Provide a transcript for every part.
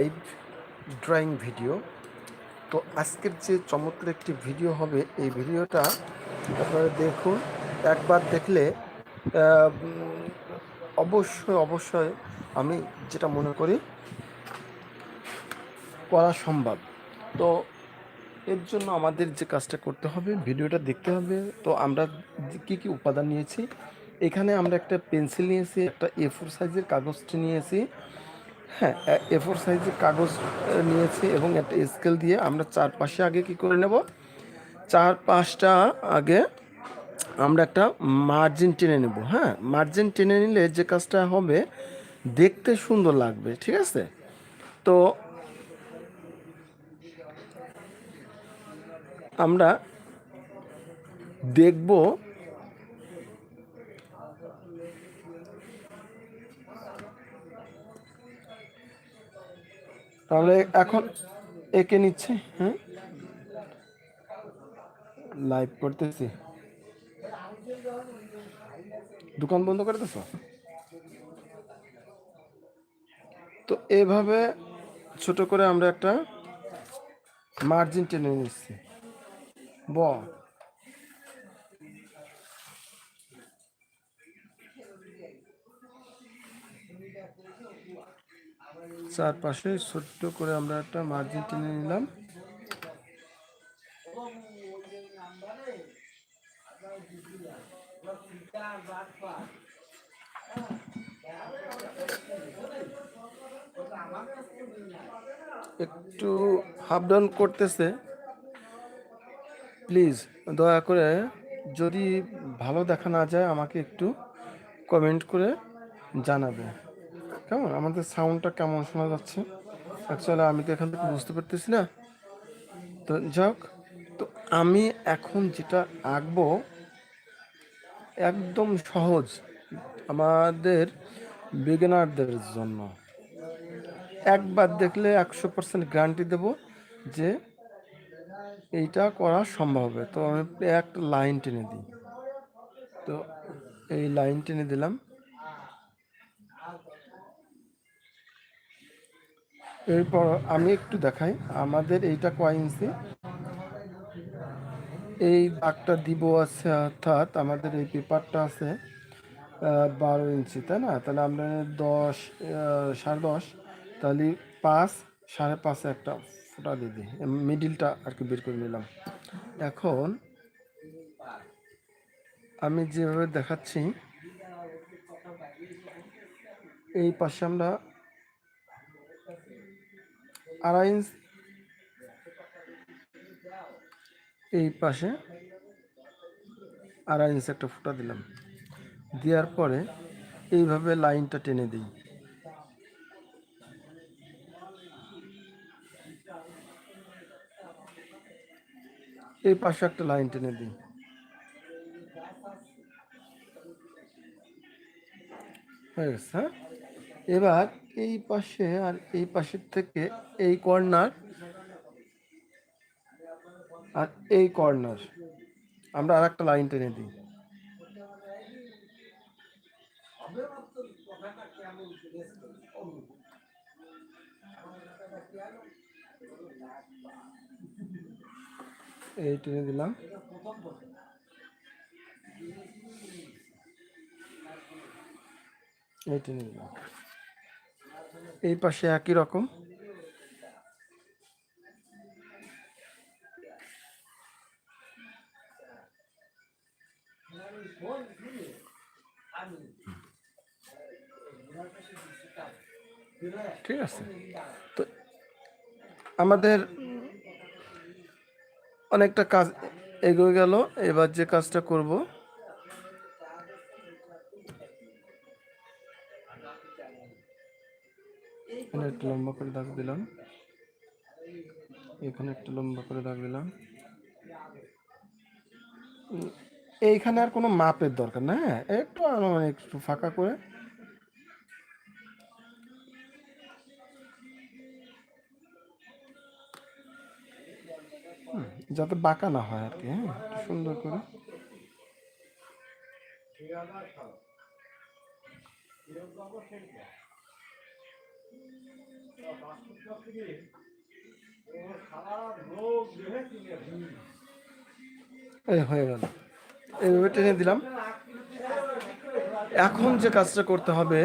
Live drawing video. তো আজকের যে চমৎকার একটি ভিডিও হবে, এই ভিডিওটা আপনারা দেখুন। একবার দেখলে অবশ্যই অবশ্যই আমি যেটা মনে করি, করা সম্ভব। তো এর জন্য আমাদের যে কাজটা করতে হবে, ভিডিওটা দেখতে হবে। তো আমরা কি কি উপাদান নিয়েছি? এখানে আমরা একটা পেন্সিল নিয়েছি, একটা এ ফোর সাইজের কাগজটি নিয়েছি। হ্যাঁ এ ফোর সাইজের কাগজ নিয়েছি এবং একটা স্কেল দিয়ে আমরা চারপাশে আগে কি করে নেব? চার পাঁচটা আগে আমরা একটা মার্জিন টেনে নেব হ্যাঁ? মার্জিন টেনে নিলে যে কাজটা হবে, দেখতে সুন্দর লাগবে, ঠিক আছে? তো আমরা দেখব তাহলে এখন একে নিচ্ছে হ্যাঁ? লাইভ করতেছি। দোকান বন্ধ করে দিছো? তো এভাবে ছোট করে আমরা একটা মার্জিন টেনে নিচ্ছি। ব চারপাশে ছোট্ট করে আমরা একটা মার্জিন কিনে নিলাম। একটু হাফ ডাউন করতেছে। প্লিজ দয়া করে যদি ভালো দেখা না যায় আমাকে একটু কমেন্ট করে জানাবে কেমন? আমাদের সাউন্ডটা কেমন শোনা যাচ্ছে? অ্যাকচুয়ালি আমি তো এখান থেকে বুঝতে পারতেছি না। তো যাক, তো আমি এখন যেটা আঁকবো, একদম সহজ আমাদের বিগিনারদের জন্য। একবার দেখলে একশো পার্সেন্ট গ্যারান্টি দেবো যে এইটা করা সম্ভব হবে। তো আমি একটা লাইন টেনে দিই। তো এই লাইন টেনে দিলাম। এরপর আমি একটু দেখাই। আমাদের এইটা কয় ইঞ্চি? এই দাগটা দিব আছে অর্থাৎ আমাদের এই পেপারটা আছে বারো ইঞ্চি, তাই না? তাহলে আমরা দশ সাড়ে দশ, তাহলে পাঁচ, সাড়ে পাঁচে একটা ফোটা দিয়ে দিই। মিডিলটা আর কি বের করে নিলাম। এখন আমি যেভাবে দেখাচ্ছি, এই পাশে আমরা আড়াই এই পাশে আড়াই ইঞ্চ একটা ফুটা দিলাম। দেওয়ার পরে এইভাবে লাইনটা টেনে দিই। এই পাশে একটা লাইন টেনে দিই। হয়ে গেছে হ্যাঁ? এবার এই পাশে আর এই পাশের থেকে এই কর্নার আর এই কর্নার আমরা আর একটা লাইন টেনে দিই। এই টেনে দিলাম। এই টেনে দিলাম। এই পাশে একই রকম। ঠিক আছে। তো আমাদের অনেকটা কাজ এগিয়ে গেল। এবার যে কাজটা করব এখানে একটু লম্বা করে দাগ দিলাম। এখানে একটু লম্বা করে দাগ দিলাম। এইখানে আর কোনো মাপের দরকার না হ্যাঁ? একটু আনুমানিক একটু ফাঁকা করে। যাতে বাঁকা না হয় আর কি হ্যাঁ? সুন্দর করে। এই হয়ে গেল। এইভাবে টেনে দিলাম। এখন যে কাজটা করতে হবে,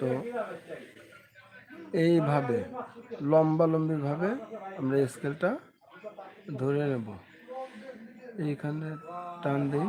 তো এইভাবে, লম্বা লম্বি ভাবে আমরা স্কেলটা ধরে নেব। এইখানে টান দিই।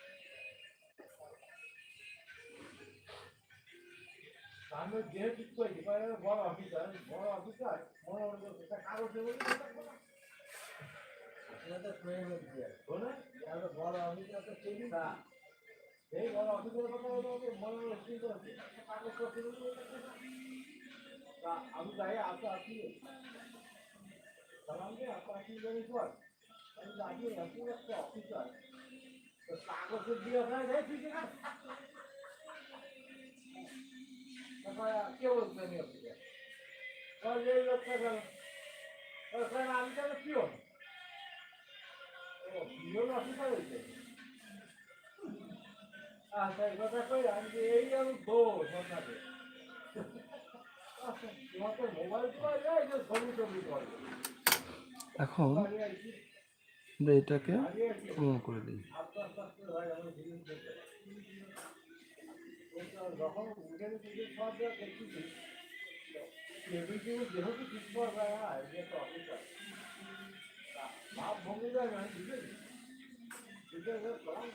আমি যেহেতু ঠিক করেছি বড় অফিসার বড় অফিসার করছে তা কাগজ বড় অফিসার তো চিনি না। এই বড় অফিসের কথা মনে তা আমি যাই আসতে আসি সালাম দিয়ে আসতে আসি জানি পর আমি এত একটা অফিসার। কাগজের দিয়ে ওখানে দেয় ঠিক আছে এই লোকটা গেল আমি তাহলে পিওন হয়েছে আচ্ছা এই কথা কই আমি যে এই আমি মোবাইল পাওয়া যায় যে ছবি টবি করে। এখন আমরা এটাকে করে দিই। যখন উঠে দিকে যেহেতু ঠিক অফিসার ভাব ভঙ্গি যায় না বুঝে বুঝে কম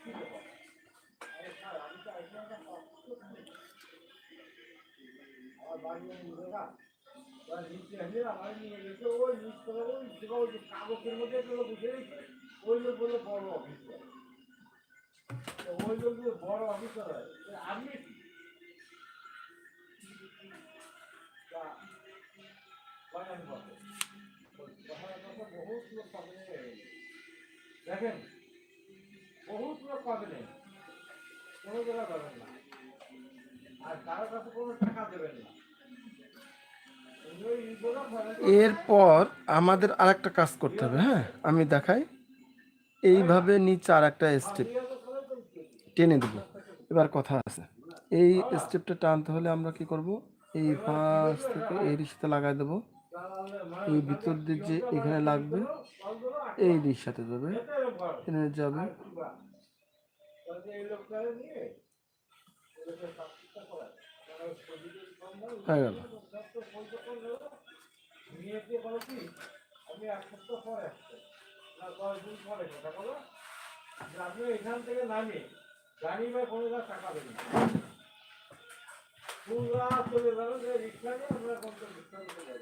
কি দেবো আরে স্যার, আমি তো আইসলামটা আমার বাড়ি ওই কাগজের মধ্যে ওই লোক বলে বড় অফিসার দেখেন, বহুত লোক কোনো পাবেন না। আর কারোর কাছে কোনো টাকা দেবেন না। এরপর আমাদের আরেকটা কাজ করতে হবে হ্যাঁ? আমি দেখাই। এইভাবে নিচে আর একটা স্টেপ টেনে দেবো। এবার কথা আছে। এই স্টেপটা টানতে হলে আমরা কি করব? এই ফার্স্ট থেকে এই রিক্সাতে লাগাই দেবো। এই ভিতর দিয়ে যে এখানে লাগবে, এই রিক্সাতে যাবে এখানে যাবে। আমি এখান থেকে নামি কোনো যা টাকা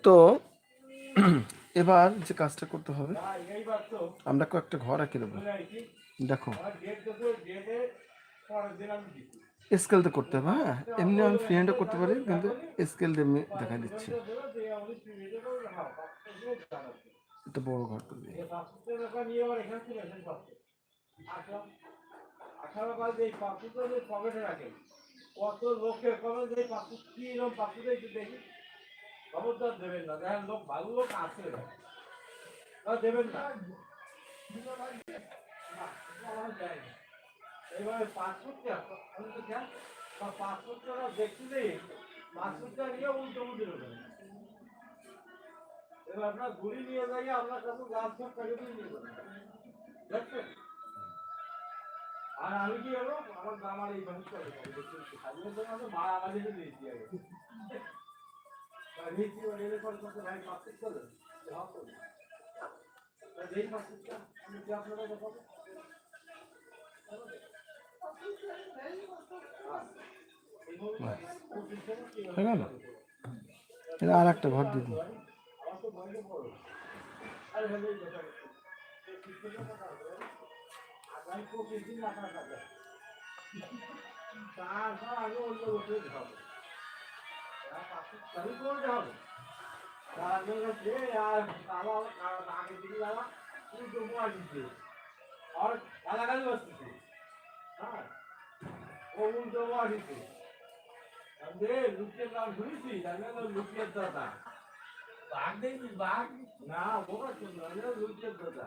তো এবার যে কাজটা করতে হবে আমরা কয়েকটা ঘর আঁকে দেবো। দেখো। স্কেল তো করতে হবে হ্যাঁ? এমনি আমি ফ্রি হ্যান্ডও করতে পারি কিন্তু স্কেল দিয়ে আমি দেখা দিচ্ছি। একটা বড় ঘর করবি। কত লোকের কবে যে পাসপোর্ট কি এরকম পাসপোর্ট একটু দেখি। খবরদার দেবেন না, দেখেন লোক, ভালো লোক আছে। না, দেবেন না। এইভাবে পাসপোর্টটা আমি তো দেন বা পাসপোর্টটা দেখতে নেই পাসপোর্টটা নিয়ে উল্টো উল্টো দেবেন। এবার আপনার ঘুরি নিয়ে যাই আপনার কাছে গাছ সব কাজে নিয়ে যাবেন দেখছেন? আর আমি কি হলো আমার আমার এই মানুষটা সাজিয়ে তো আমাদের মা আর দিয়েছি ওই রেলে করে করতে ভাই পাসপোর্ট করলেন যেই পাসপোর্টটা আমি কি আপনারা দেখাবো এটা আর একটা ঘর দিয়ে দিই আমার তো বয়সে বড় আরে আগামী পঁচিশ দিন মাথা কাটে তারপর আগে অন্য লোকের হবে চালু করে হবে তারপরে আর কালা আগে দিকে আর গালাগালি বসতেছে হ্যাঁ ও উল্টো মোয়া দিচ্ছে দে লুকিয়ে নাম শুনেছি দাদা বাঘ দেখবি বাঘ না বোকা চল লুকিয়ে দাদা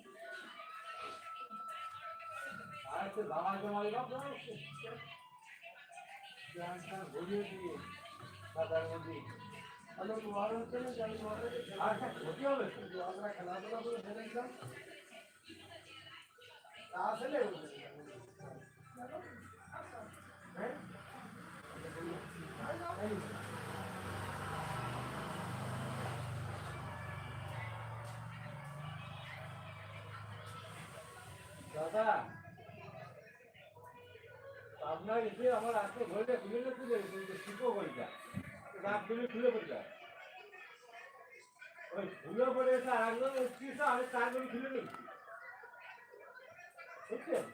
না লুকিয়ে লুকিয়ে করে ওরা লুকিয়ে করে এরপর লুকিয়ে করছিলাম এই করতে আর দিলাম ঘুরিয়ে দিয়ে দাদার মধ্যে ক্ষতি হবে তো। আমরা খেলাধুলা করে ফেলেছিলাম আসলে হ্যাঁ দাদা আপনার এসে আমার আজকে ঘরটা খুলে নিতে শিখো ঘরটা রাত খুলে খুলে পড়ে ওই খুলে পড়ে এসে আর একজন উঠছে আমি তার করে খুলে নিচ্ছি বুঝছেন?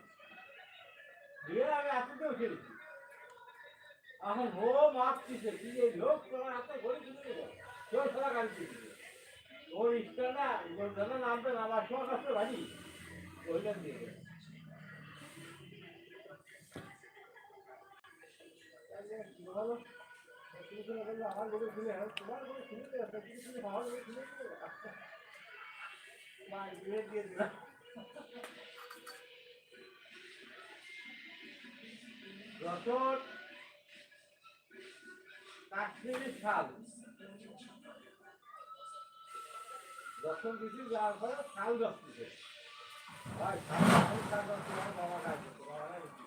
দিয়ে আমি আসতে উঠে দিচ্ছি এখন ও মাপছিছে কি এই লোক তোমার হাতে ঘড়ি খুলে দেবো কেউ সারা গাড়ি দিচ্ছে ওর ইচ্ছা না ওর জন্য নামবে না, আমার সব আসতে বাড়ি। ওইটা দিয়ে যশোর কাশ্মীরি শাল যশোর কিছু যাওয়ার পরে শাল শাল যাচ্ছে বাবা কাছে বাবা কাছে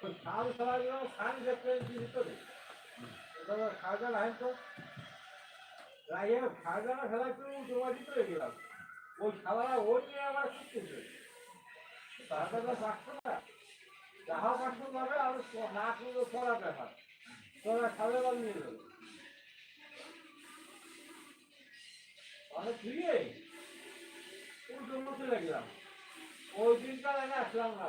ওই ছাল ছাড়া গেলাম ছাল দেখতে ভিতরে খাওয়া হয় তো রাইয়ে খাওয়া ফেলা করে জমা দিতে গেলাম ওই খাওয়া ওই নিয়ে আবার শিখতেছে তারপরে পাঁচশো টাকা যাহা পাঁচশো যাবে আর না করলে পড়া ব্যাপার তোরা খাবে নিয়ে যাবে অনেক ফিরিয়ে ওই চলে গেলাম ওই দিনটা আসলাম না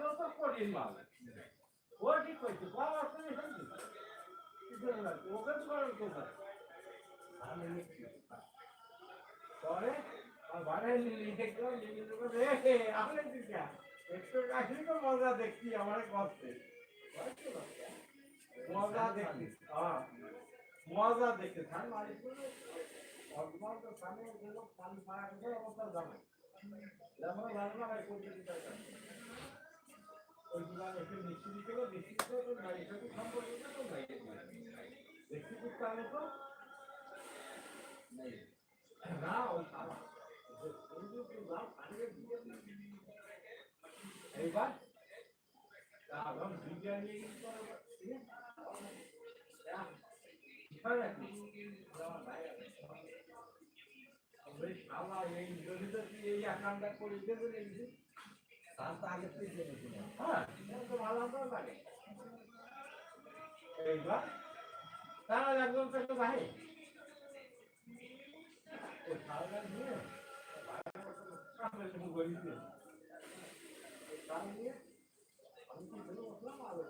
আমি তো কঠিন মাল ও ঠিক করছে কম শুনছি ওকে তো করেন কোথায় আমি লিখছি বাড়াই নিলি দেখলাম নিলি রে আপনি দিকা একটু কাশি তো মজা দেখছি আমার কষ্টে মজা দেখছি মজা দেখতে থান মালিক ভগবান তো সামনে গেলো কান পাড়া অবস্থা জানে যেমন লাগল ভাই করতে দিতে ওই দোকান একটু মিষ্টি দিতে গেলে মিষ্টি দিতে তো নাই সাথে সম্পর্ক তো করতে হবে তো না, ওই খাওয়া এইবার এখন বিরিয়ানি এই আকামটা করে লেগেছে তার তো আগে থেকে জেনেছিলাম হ্যাঁ তো ভালো তো লাগে এইবার তারা একদম তো ভাই ওই খাওয়া নিয়ে কামড়ে শুরু করে দিতে তার নিয়ে আমি কি বলে বসলাম আলো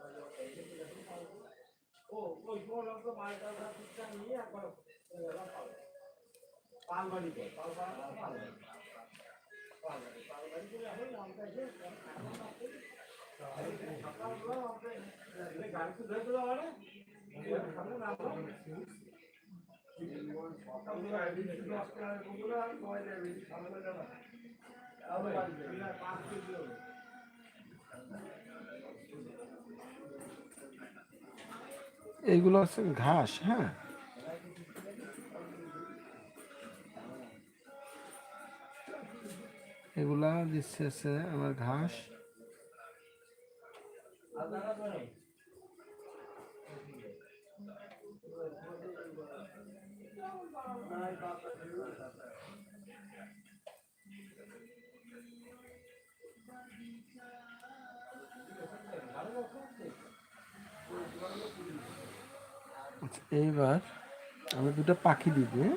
ও ওই কোন লোক তো মালটা ঠিকঠাক নিয়ে একবার পালবাড়ি করে পালবাড়ি এইগুলো হচ্ছে ঘাস হ্যাঁ? এগুলা দিচ্ছে হচ্ছে আমার ঘাস আচ্ছা, এইবার আমি দুটো পাখি দিব হ্যাঁ?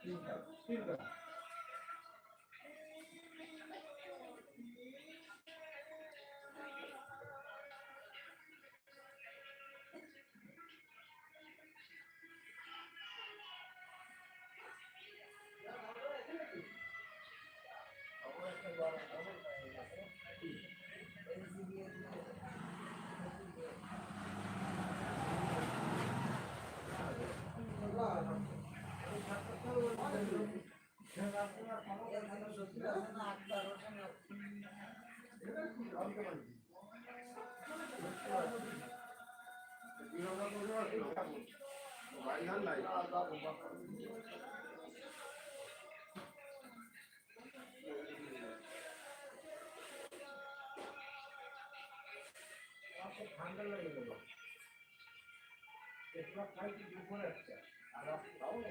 তিনটা তিনটা ঠান্ডা লেগে একটু খাইছি দুপুরে একটা আর খাও না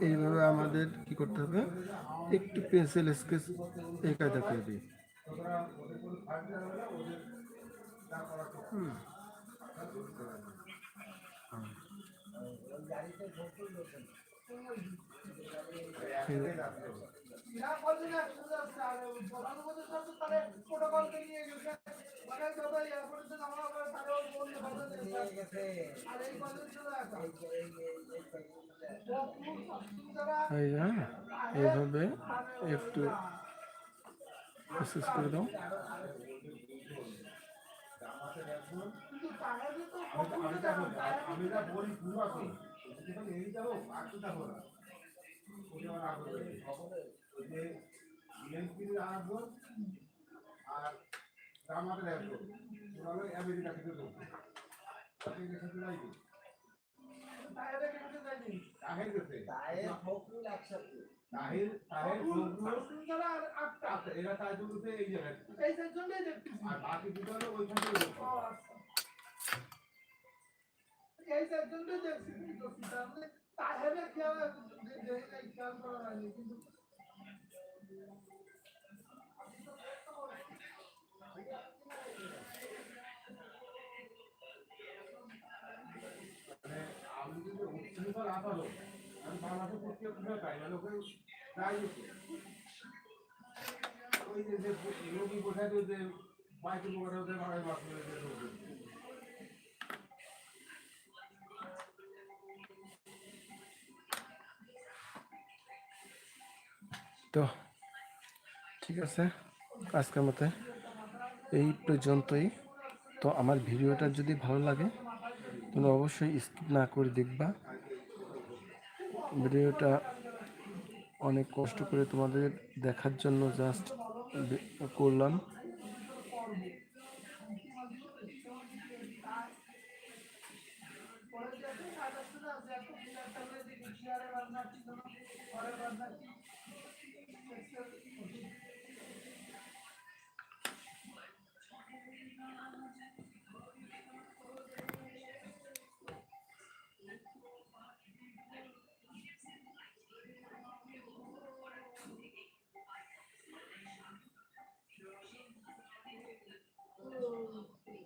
এইভাবে আমাদের কি করতে হবে? একটু পেন্সিল স্কেচ এই কায়দা দিই। হুম। না এইভাবে একটু প্রসেস করে দাও। আমি যা বলি পুরো আছে। সেখানে এই যাব আর তো যাব না। যে বিএনপির আসব আর জামাতের আসব ওরা হলো আমেরিকা থেকে লোক আমেরিকা থেকে যাইবে তাহের গেছে তাহের তাহের ফখরুল আচ্ছা, এরা তাই বলতে এই জায়গায় আর বাকি দুটো হলো ওইখান থেকে লোক। মানে আমি পাই ওই যে যে রোগী যে বোঝায় ওদের তো, ঠিক আছে, আজকের মতে এই পর্যন্তই। তো আমার ভিডিওটা যদি ভালো লাগে, তোমরা অবশ্যই স্কিপ না করে দেখবা। ভিডিওটা অনেক কষ্ট করে তোমাদের দেখার জন্য জাস্ট করলাম।